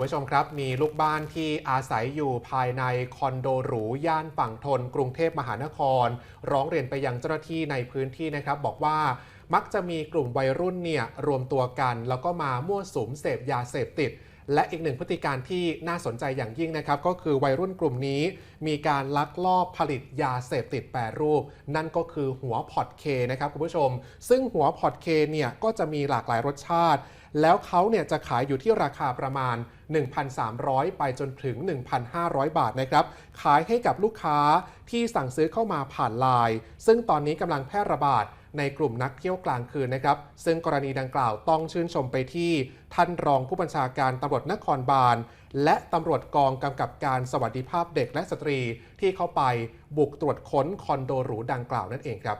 คุณผู้ชมครับ มีลูกบ้านที่อาศัยอยู่ภายในคอนโดหรูย่านฝั่งทน กรุงเทพมหานคร ร้องเรียนไปยังเจ้าหน้าที่ในพื้นที่นะครับ บอกว่ามักจะมีกลุ่มวัยรุ่นเนี่ยรวมตัวกัน แล้วก็มามั่วสุมเสพยาเสพติด และอีกหนึ่งพฤติการที่น่าสนใจอย่างยิ่งนะครับ ก็คือวัยรุ่นกลุ่มนี้ มีการลักลอบผลิตยาเสพติดแปรรูป นั่นก็คือหัวพอตเคนะครับคุณผู้ชม ซึ่งหัวพอตเคเนี่ยก็จะมีหลากหลายรสชาติ แล้วเขาเนี่ยจะขายอยู่ที่ราคาประมาณ 1,300 ไปจนถึง 1,500 บาทนะครับ ขายให้กับลูกค้าที่สั่งซื้อเข้ามาผ่านไลน์ซึ่งตอนนี้กำลังแพร่ระบาดในกลุ่มนักเที่ยวกลางคืนนะครับ ซึ่งกรณีดังกล่าวต้องชื่นชมไปที่ท่านรองผู้บัญชาการตำรวจนครบาล และตำรวจกองกำกับการสวัสดิภาพเด็กและสตรีที่เข้าไปบุกตรวจค้นคอนโดหรูดังกล่าวนั่นเองครับ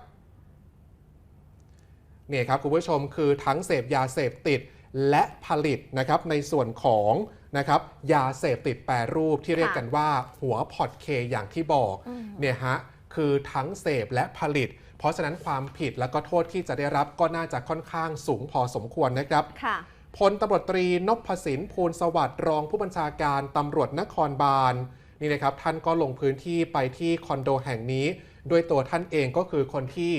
เนี่ยครับคุณผู้ชมคือทั้งเสพยาเสพติด และผลิตนะครับในส่วนของนะครับยาเสพติดแปรรูปที่เรียกกันว่าหัวพอตเคอย่างที่บอกเนี่ยฮะคือทั้งเสพและผลิต เพราะฉะนั้นความผิดและก็โทษที่จะได้รับก็น่าจะค่อนข้างสูงพอสมควรนะครับค่ะพลตำรวจตรีนพสินภูลสวัสดิ์รองผู้บัญชาการตำรวจนครบาลนี่นะครับท่านก็ลงพื้นที่ไปที่คอนโดแห่งนี้ ด้วยตัวท่านเองก็คือคนที่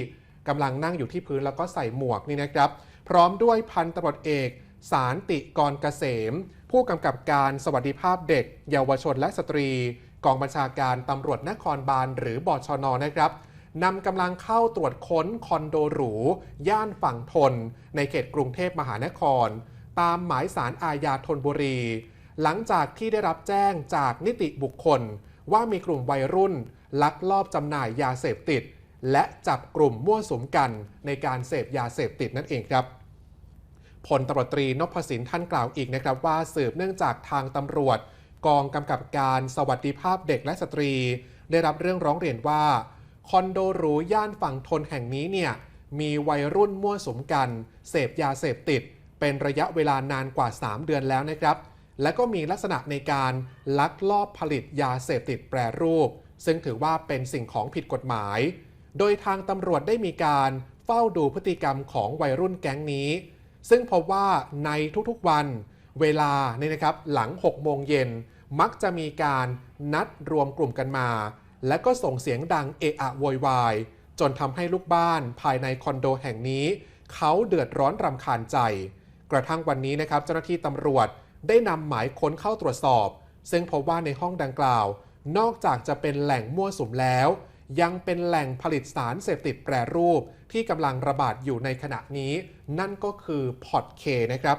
กำลังนั่งอยู่ที่พื้นแล้วก็ใส่หมวกนี่นะครับ พร้อมด้วยพันตำรวจเอก สารติกรเกษม ผู้กำกับการสวัสดิภาพเด็ก เยาวชนและสตรี กองบัญชาการตำรวจนครบาลหรือบชนนะครับนำกำลังเข้าตรวจค้นคอนโดหรู ย่านฝั่งทน ในเขตกรุงเทพมหานคร ตามหมายสารอาญาธนบุรี หลังจากที่ได้รับแจ้งจากนิติบุคคล ว่ามีกลุ่มวัยรุ่น ลักลอบจำหน่ายยาเสพติด และจับกลุ่มมั่วสุมกันในการเสพยาเสพติดนั่นเองครับ พลตำรวจตรีนพสินท่านกล่าวอีกนะครับว่าสืบเนื่องจากทางตำรวจ กองกำกับการสวัสดิภาพเด็กและสตรี ได้รับเรื่องร้องเรียนว่าคอนโดหรูย่านฝั่งทนแห่งนี้เนี่ยมีวัยรุ่นมั่วสุมกัน เสพยาเสพติด เป็นระยะเวลานานกว่า 3 เดือนแล้วนะครับ และก็มีลักษณะในการลักลอบผลิตยาเสพติดแปรรูป ซึ่งถือว่าเป็นสิ่งของผิดกฎหมาย โดยทางตำรวจได้มีการเฝ้าดูพฤติกรรมของวัยรุ่นแก๊งนี้ ซึ่งพบว่าในทุกๆวันเวลาเนี่ยนะครับหลัง 6 โมงเย็นมักจะมีการนัดรวมกลุ่มกันมา และก็ส่งเสียงดังเอะอะโวยวาย จนทำให้ลูกบ้านภายในคอนโดแห่งนี้ เขาเดือดร้อนรำคาญใจ กระทั่งวันนี้นะครับเจ้าหน้าที่ตำรวจได้นำหมายค้นเข้าตรวจสอบ ซึ่งพบว่าในห้องดังกล่าว นอกจากจะเป็นแหล่งมั่วสุมแล้ว ยังเป็นแหล่งผลิตสารเสพติดแปรรูปที่กำลังระบาดอยู่ในขณะนี้ นั่นก็คือพอตเคนะครับ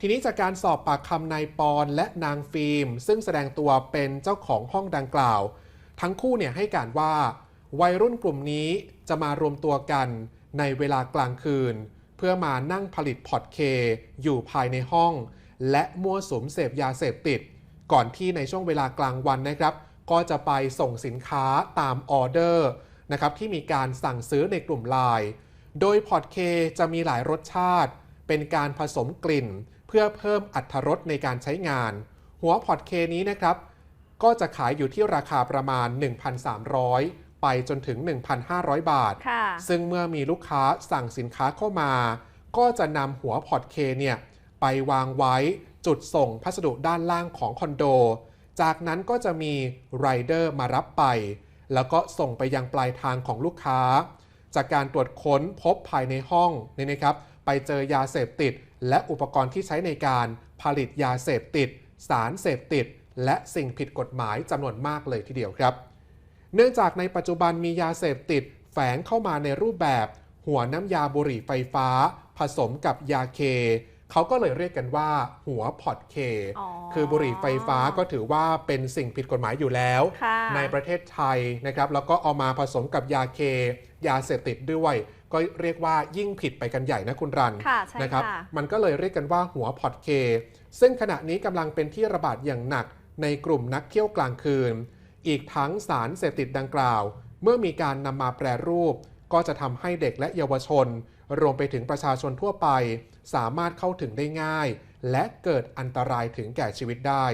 ทีนี้จากการสอบปากคำนายปอนและนางฟิล์ม ซึ่งแสดงตัวเป็นเจ้าของห้องดังกล่าว ทั้งคู่เนี่ยให้การว่า วัยรุ่นกลุ่มนี้จะมารวมตัวกันในเวลากลางคืน เพื่อมานั่งผลิตพอตเคอยู่ภายในห้อง และมั่วสุมเสพยาเสพติด ก่อนที่ในช่วงเวลากลางวันนะครับ ก็จะไปส่งสินค้าตามออเดอร์นะครับที่มีการสั่งซื้อในกลุ่มไลน์โดยพอตเคจะมีหลายรสชาติ เป็นการผสมกลิ่น เพื่อเพิ่มอัตรสในการใช้งาน หัวพอตเคนี้นะครับ ก็จะขายอยู่ที่ราคาประมาณ 1,300 ไปจนถึง 1,500 บาทค่ะซึ่งเมื่อมีลูกค้าสั่งสินค้าเข้ามา ก็จะนำหัวพอตเคเนี่ยไปวางไว้จุดส่งพัสดุด้านล่างของคอนโด จากนั้นก็จะมีไรเดอร์มารับไป แล้วก็ส่งไปยังปลายทางของลูกค้า จากการตรวจค้นพบภายในห้องนี่นะครับ ไปเจอยาเสพติด และอุปกรณ์ที่ใช้ในการผลิตยาเสพติด สารเสพติด และสิ่งผิดกฎหมายจำนวนมากเลยทีเดียวครับ เนื่องจากในปัจจุบันมียาเสพติด แฝงเข้ามาในรูปแบบ หัวน้ำยาบุหรี่ไฟฟ้า ผสมกับยาเค เขาก็เลยเรียกกันว่าหัวพอตเคอ๋อคือบุหรี่ไฟฟ้าก็ถือว่าเป็นสิ่งผิดกฎหมายอยู่แล้วค่ะในประเทศไทยนะครับแล้วก็เอามาผสมกับยาเค ยาเสพติดด้วย ก็เรียกว่ายิ่งผิดไปกันใหญ่นะคุณรันค่ะใช่นะครับค่ะมันก็เลยเรียกกันว่าหัวพอตเค ซึ่งขณะนี้กำลังเป็นที่ระบาดอย่างหนักในกลุ่มนักเที่ยวกลางคืน อีกทั้งสารเสพติดดังกล่าว เมื่อมีการนำมาแปรรูป ก็จะทำให้เด็กและเยาวชน รวมไปถึงประชาชนทั่วไป สามารถเข้าถึงได้ง่าย และเกิดอันตรายถึงแก่ชีวิตได้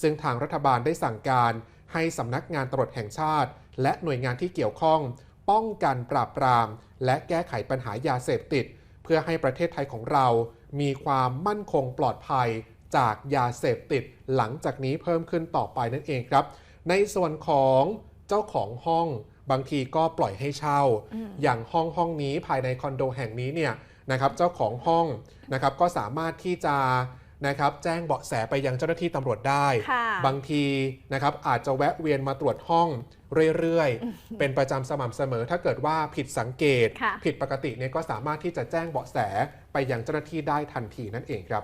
ซึ่งทางรัฐบาลได้สั่งการให้สำนักงานตรวจแห่งชาติ และหน่วยงานที่เกี่ยวข้อง ป้องกันปราบปราม และแก้ไขปัญหายาเสพติด เพื่อให้ประเทศไทยของเรา มีความมั่นคงปลอดภัยจากยาเสพติดหลังจากนี้เพิ่มขึ้นต่อไปนั่นเองครับ ในส่วนของเจ้าของห้อง บางทีก็ปล่อยให้เช่า อย่างห้องห้องนี้ภายในคอนโดแห่งนี้เนี่ยนะครับเจ้าของห้องนะครับก็สามารถที่จะนะครับแจ้งเบาะแสไปยังเจ้าหน้าที่ตำรวจได้ค่ะบางทีนะครับอาจจะแวะเวียนมาตรวจห้องเรื่อยๆ เป็นประจำสม่ำเสมอ ถ้าเกิดว่าผิดสังเกตค่ะผิดปกติเนี่ยก็สามารถที่จะแจ้งเบาะแสไปยังเจ้าหน้าที่ได้ทันทีนั่นเองครับ